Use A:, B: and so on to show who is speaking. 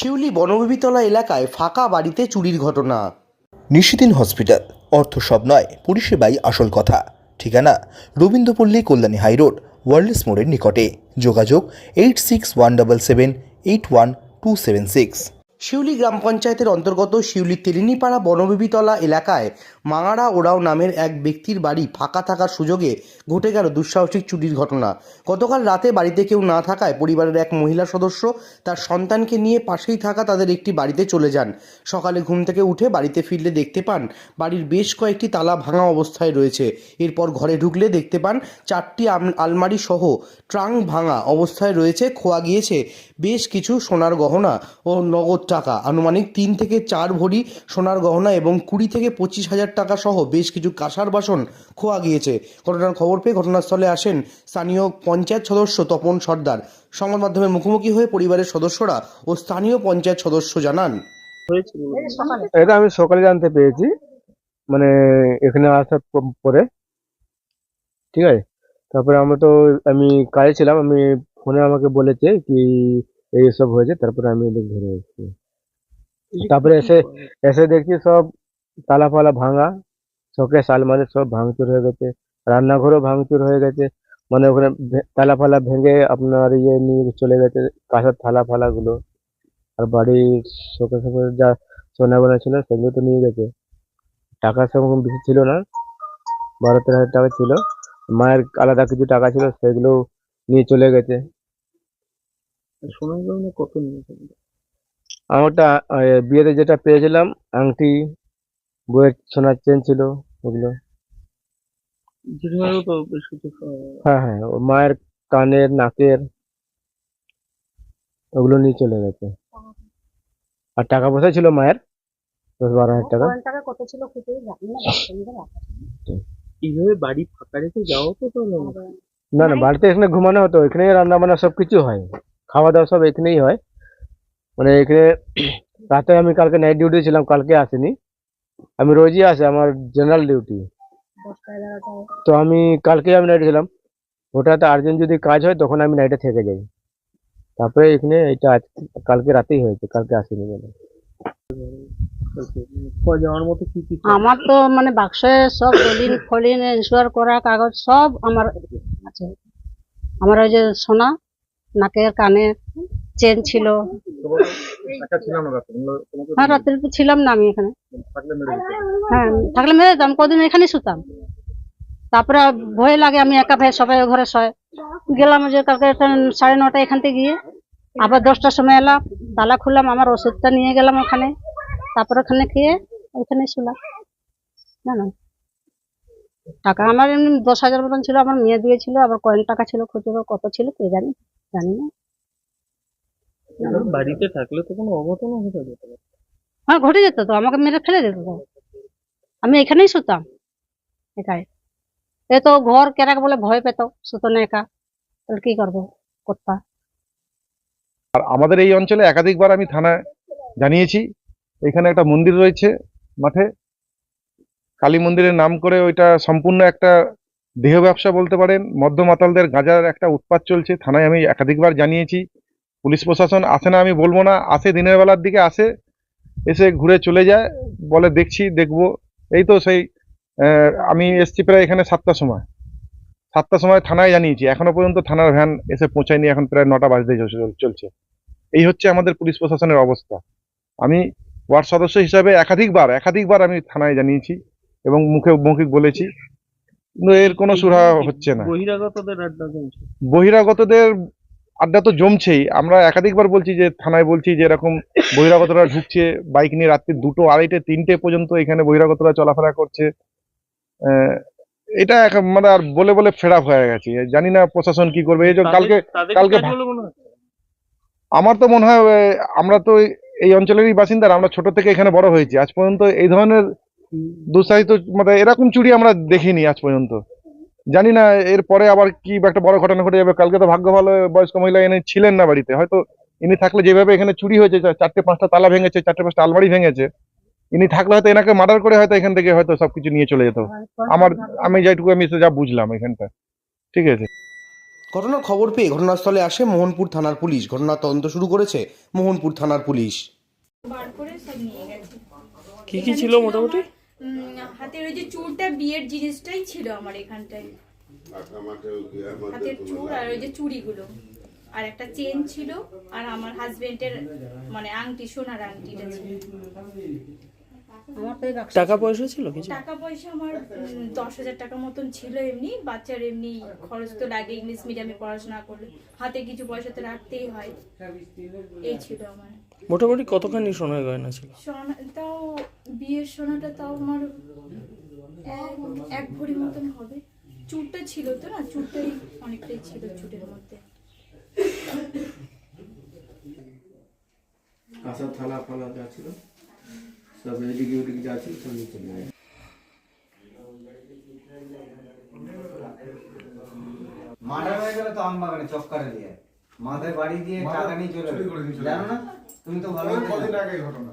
A: শিউলি বনভূমিতলা এলাকায় ফাঁকা বাড়িতে চুরির ঘটনা।
B: নিশিদিন হসপিটাল। অর্থ সব নয়, পরিষেবাই আসল কথা। ঠিকানা, রবীন্দ্রপল্লী কল্যাণী হাইরোড ওয়ার্ল্ডস মোড়ের নিকটে। যোগাযোগ, eight six one double seven, eight one two seven six.
A: Shiuli গ্রাম পঞ্চায়েতের অন্তর্গত শিউলি তেলিনীপাড়া বনবিবিতলা এলাকায় মাঙাড়া ওরাও নামের এক ব্যক্তির বাড়ি ফাঁকা থাকার সুযোগে ঘটে গেল দুঃসাহসিক চুরির ঘটনা। গতকাল রাতে বাড়িতে কেউ না থাকায় পরিবারের এক মহিলা সদস্য তার সন্তানকে নিয়ে পাশেই থাকা তাদের একটি বাড়িতে চলে যান। সকালে ঘুম থেকে উঠে বাড়িতে ফিরলে দেখতে পান বাড়ির বেশ কয়েকটি তালা ভাঙা অবস্থায় রয়েছে। এরপর ঘরে ঢুকলে দেখতে পান চারটি আলমারি সহ ট্রাঙ্ক ভাঙা অবস্থায় রয়েছে। খোয়া গিয়েছে বেশ কিছু সোনার গহনা ও নগদ টাকা। আনুমানিক তিন থেকে চার ভরি সোনার গহনা এবং কুড়ি থেকে পঁচিশ হাজার টাকা সহ বেশ কিছু কাঁসার বাসন খোয়া গিয়েছে। ঘটনার খবর পেয়ে ঘটনাস্থলে আসেন স্থানীয় পঞ্চায়েত সদস্য তপন সর্দার। সংবাদ মাধ্যমের মুখোমুখি হয়ে পরিবারের সদস্যরা ও স্থানীয় পঞ্চায়েত সদস্য জানান।
C: এটা আমি সকালে জানতে পেরেছি। মানে এখানে আসার পরে। ঠিক আছে? তারপরে আমরা তো আমি কাজে ছিলাম। আমি ফোনে আমাকে বলেছে কি এইসব হয়েছে। তারপরে আমি এদিক ধরে এসেছি। তারপরে এসে এসে দেখছি সব তালা ফালা ভাঙা শোকেস আলমারি সব ভাঙচুর হয়ে গেছে রান্নাঘরও ভাঙচুর হয়ে গেছে মানে ওখানে তালা ফালা ভেঙে আপনার ইয়ে নিয়ে চলে গেছে কাঁসার থালা ফালা গুলো আর বাড়ির শোকেস যা সোনা গোনা ছিল সেগুলো তো নিয়ে গেছে। টাকা সেরকম বেশি ছিল না বারো তেরো হাজার টাকা ছিল মায়ের আলাদা কিছু টাকা ছিল সেগুলো নিয়ে চলে গেছে।
D: গয়না কত নিয়েছেন
C: আমারটা বিয়েতে যেটা পেয়েছিলাম আংটি বইয়ের সোনার চেন ছিল ওগুলো।
D: জেঠিমারও তো বেশ কিছু
C: হ্যাঁ। হ্যাঁ ও মায়ের কানের নাকের ওগুলো নিয়ে চলে গেছে। আর টাকা পয়সা ছিল মায়ের? দশ বারো হাজার টাকা।
E: টাকা কত ছিল খুঁজে জানি না।
D: এইভাবে বাড়ি ফাঁকা রেখে যাওয়া তো তো না।
C: না না বাড়িতে এখানে ঘুমানো হতো এখানেই রান্না বান্না সব কিছু হয়। খাওয়া দাওয়া সব এখানেই হয়। মানে এখানে রাতে আমি কালকে নাইট ডিউটি ছিলাম কালকে আসিনি। আমি রোজই আসি আমার জেনারেল ডিউটি তো আমি কালকে আমি নাইটে ছিলাম। ওটাতে আর্জেন্ট যদি কাজ হয় তখন আমি নাইটে থেকে যাই। তারপরে এখানে এটা আজ কালকে রাতেই হয়েছে কালকে আসিনি বলে।
D: খোয়া যাওয়ার মতো কি কি
E: আমার তো মানে বাক্সে সব দলিল ফলিন ইন্স্যুয়ার করা কাগজ সব আমার আছে। আমার ওই যে সোনা নাকের কানে চেন ছিল। হ্যাঁ রাত্রে তো ছিলাম না আমি এখানে। হ্যাঁ থাকলে মেরে যেতাম কদিন এখানে শুতাম। তারপরে ভয় লাগে আমি একা ভাই সবাই ঘরে শয়। গেলাম যে কালকে সাড়ে নটা এখান থেকে গিয়ে আবার দশটার সময় এলাম তালা খুললাম আমার ওষুধটা নিয়ে গেলাম ওখানে। তারপরে ওখানে খেয়ে ওইখানে শুলাম। না না। টাকা আমার এমনি দশ হাজার মতন ছিল আমার মেয়ে দিয়েছিল আবার কয়েন টাকা ছিল খুচরো কত ছিল কে জানি জানি না।
D: বাড়িতে থাকলে তো কোনো অঘটনও ঘটে যেতে
E: হ্যাঁ ঘটে যেত তো আমাকে মেরে ফেলে দিত তো। আমি এখানেই শুতাম একাই। এ তো ঘর কেরাক বলে ভয় পেত শুতো না একা। তাহলে কি করব করতা
F: আর আমাদের এই অঞ্চলে একাধিকবার আমি থানায় জানিয়েছি এখানে একটা মন্দির রয়েছে মাঠে। কালী মন্দিরের নাম করে ওইটা সম্পূর্ণ একটা দেহ ব্যবসা বলতে পারেন। মধ্যমাতালদের গাঁজার একটা উৎপাত চলছে থানায় আমি একাধিকবার জানিয়েছি। পুলিশ প্রশাসন আসে না আমি বলব না আসে দিনের বেলার দিকে আসে এসে ঘুরে চলে যায় বলে দেখছি দেখব। এই তো সেই আমি এসছি প্রায় এখানে সাতটার সময়। সাতটার সময় থানায় জানিয়েছি এখনও পর্যন্ত থানার ভ্যান এসে পৌঁছায়নি এখন প্রায় নটা বাজতে চলছে এই হচ্ছে আমাদের পুলিশ প্রশাসনের অবস্থা। আমি ওয়ার্ড সদস্য হিসাবে একাধিকবার একাধিকবার আমি থানায় জানিয়েছি এবং মুখে মৌখিক বলেছি। কিন্তু এর কোনো সুরা হচ্ছে না।
D: বহিরাগতদের
F: বহিরাগতদের আড্ডা তো জমছেই। আমরা একাধিকবার বলছি যে থানায় বলছি যে এরকম বহিরাগতরা ঢুকছে বাইক নিয়ে রাত্রি দুটো আড়াইটে তিনটে পর্যন্ত এখানে বহিরাগতরা চলাফেরা করছে। এটা মানে আর বলে বলে ফেরাপ হয়ে গেছে। জানি না প্রশাসন কি করবে। এই যে কালকে কালকে আমার তো মনে হয় আমরা তো এই- এই অঞ্চলেরই বাসিন্দারা আমরা ছোট থেকে এখানে বড় হয়েছি। আজ পর্যন্ত এই ধরনের দুঃসাহিত মানে এরকম চুরি আমরা দেখিনি আজ পর্যন্ত। জানি না এরপরে আবার কি একটা বড় ঘটনা ঘটে যাবে। কালকে তো ভাগ্য ভালো বয়স্ক মহিলা এনে ছিলেন না বাড়িতে। হয়তো ইনি থাকলে যেভাবে এখানে চুরি হয়েছে চারটে পাঁচটা তালা ভেঙেছে চারটে পাঁচটা আলমারি ভেঙেছে ইনি থাকলে হয়তো এনাকে মার্ডার করে হয়তো এখান থেকে হয়তো সবকিছু নিয়ে চলে যেত। আমার আমি যেটুকু আমি যা বুঝলাম এখানটা। ঠিক আছে।
A: ঘটনার খবর পেয়ে ঘটনাস্থলে আসে মোহনপুর থানার পুলিশ। ঘটনা তদন্ত শুরু করেছে মোহনপুর থানার পুলিশ।
G: বার করে সব নিয়ে গেছে।
D: কি কি ছিল মোটামুটি?
G: হাতের ওই যে চুড়টা বিয়ের জিনিসটাই ছিল আমার এখানটায়। হাতের চুড় আর ওই যে চুড়িগুলো। আর একটা চেন ছিল আর আমার হাজবেন্ডের মানে আংটি সোনার আংটিটা ছিল।
D: টাকা পয়সা ছিল কিছু?
G: টাকা পয়সা আমার দশ হাজার টাকা মতন ছিল এমনি। বাচ্চার এমনি খরচ তো লাগে ইংলিশ মিডিয়ামে পড়াশোনা করলে। হাতে কিছু পয়সা তো রাখতেই হয়। এই ছিল আমার।
D: মোটামুটি কতখানি সোনার গয়না ছিল?
G: সোনা তাও বিয়ের সোনাটা তাও আমার এক ভরি মতন হবে। চুরটা ছিল তো না? চুরটাই অনেকটাই ছিল চুটের মধ্যে।
H: কাঁচা থালা ফালা যা ছিল সব এদিকে ওদিকে যা ছিল সব নিয়ে চলে গেছে।
I: মার্ডার হয়ে গেলে তো চক্কারে দিয়ে। মাথায় বাড়ি দিয়ে টাকা নিয়ে চলে জানো না? তুমি তো ভালো কদিন আগে ঘটনা।